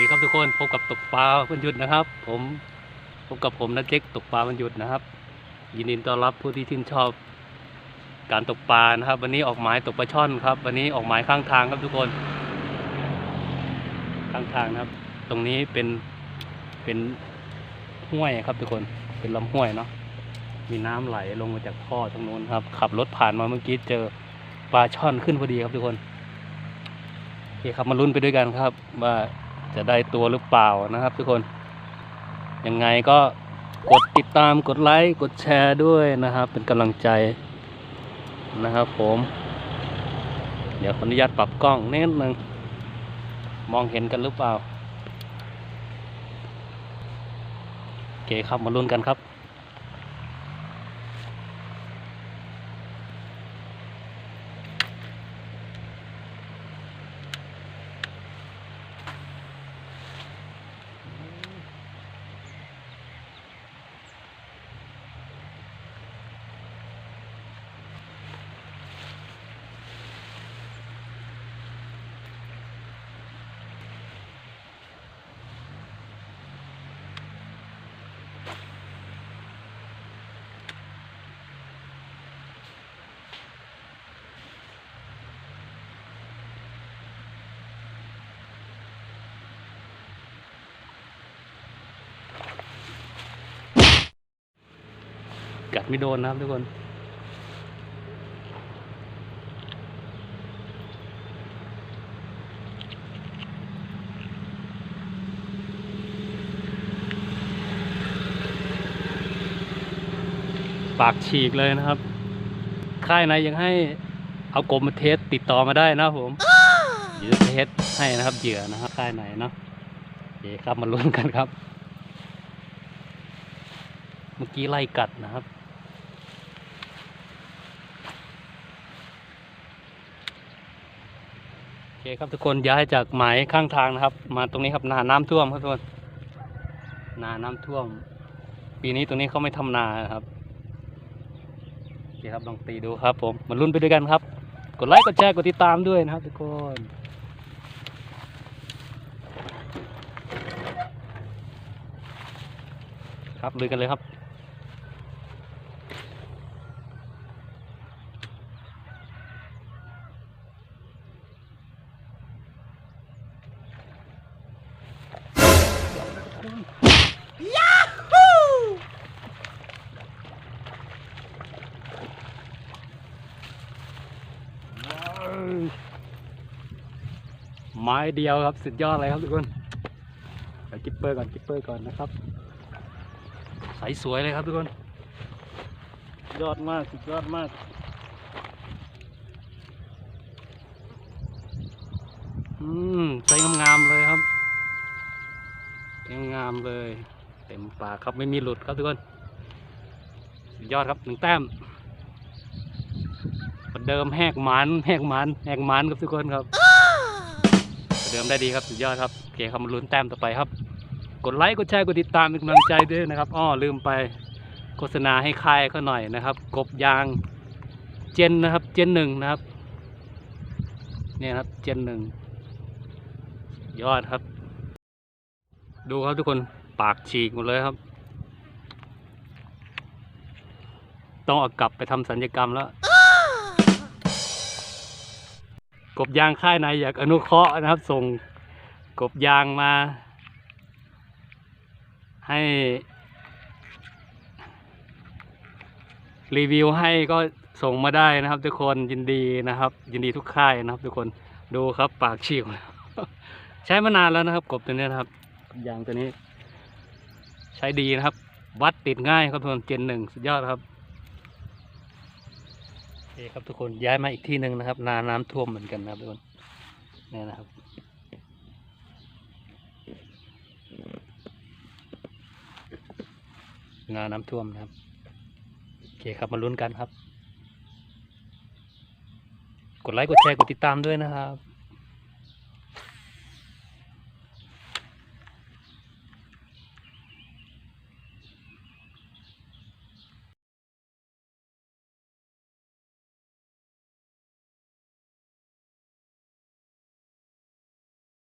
ดีครับทุกคนพบกับตกปลาวันหยุดนะครับ ผมพบกับผมนะเจ๊กตกปลาวันหยุดนะครับ ยินดีต้อนรับผู้ที่ชื่นชอบการตกปลานะครับ วันนี้ออกหมายตกปลาช่อนครับ วันนี้ออกหมายข้างทางครับทุกคน ข้างทางนะครับ ตรงนี้เป็นเป็นห้วยครับทุกคนเป็นลำห้วยเนาะมีน้ำไหลลงมาจากท่อตรงนู้นครับ ขับรถผ่านมาเมื่อกี้เจอปลาช่อนขึ้นพอดีครับทุกคนโอเคครับมาลุ้นไปด้วยกันครับว่า จะได้ตัวหรือเปล่านะครับ ทุกคน ยังไงก็กดติดตามกดไลค์กดแชร์ด้วยนะครับ เป็นกำลังใจนะครับ ผม เดี๋ยวขออนุญาตปรับกล้องนิดนึงมองเห็นกันหรือเปล่าโอเคครับมาลุ้นกันครับ กัดไม่โดนนะครับทุกคน ปากฉีกเลยนะครับ ค่ายไหนยังให้เอากบมาเทสติดต่อมาได้นะครับผมเดี๋ยวจะเทสให้นะครับเหยื่อนะครับค่ายไหนเนาะโอเคครับมาลุ้นกันครับ เมื่อกี้ไล่กัดนะครับ อเคครับทุกคนย้ายจากหมายข้างทางนะครับ มาตรงนี้ครับนาน้ำท่วมครับทุกคนนาน้ำท่วม ปีนี้ตรงนี้เขาไม่ทำนานครับโอเคครับลองตีดูครับ ผมมาลุ้นไปด้วยกันครับ กดไลค์กดแชร์กดติดตามด้วยนะครับ ทุกคนครับลุยกันเลยครับ ไม้เดียวครับสุดยอดเลยครับทุกคนไปกิปเปอร์ก่อนกิปเปอร์ก่อนนะครับใสสวยเลยครับทุกคน ยอดมากสุดยอดมากอืมใสงามๆเลยครับใสงามๆเลย เต็มปากครับไม่มีหลุดครับทุกคนสุดยอดครับหนึ่งแต้มประเดิมแหกหมันแหกหมันแหกหมันครับทุกคนครับประ เดิมได้ดีครับสุดยอดครับโอเคครับมาลุ้นแต้มต่อไปครับ กดไลค์กดแชร์กดติดตามเป็นกำลังใจด้วยนะครับอ้อลืมไปโฆษณาให้ค่ายเขาหน่อยนะครับ กบยางเจนนะครับ เจนหนึ่งนะครับเนี่ยครับเจนหนึ่งยอดครับ ดูครับทุกคนปากฉีกหมดเลยครับ ต้องเอากลับไปทำสัญญกรรมแล้ว กบยางค่ายในอยากอนุเคราะห์นะครับ ส่งกบยางมา ให้ รีวิวให้ก็ส่งมาได้นะครับ ทุกคนยินดีนะครับ ยินดีทุกค่ายนะครับ ทุกคนดูครับปากฉีกใช้มานานแล้วนะครับ กบตัวนี้นะครับยางตัวนี้ ใช้ดีนะครับ วัดติดง่ายครับทุกคนเจนหนึ่งสุดยอดครับ คครับทุกคนย้ายมาอีกที่หนึ่งนะครับ นาน้ำท่วมเหมือนกันนะครับทุกคนนี่นะครับ นาน้ำท่วมนะครับโอเคครับมาลุ้นกันครับ กดไลค์กดแชร์กดติดตามด้วยนะครับ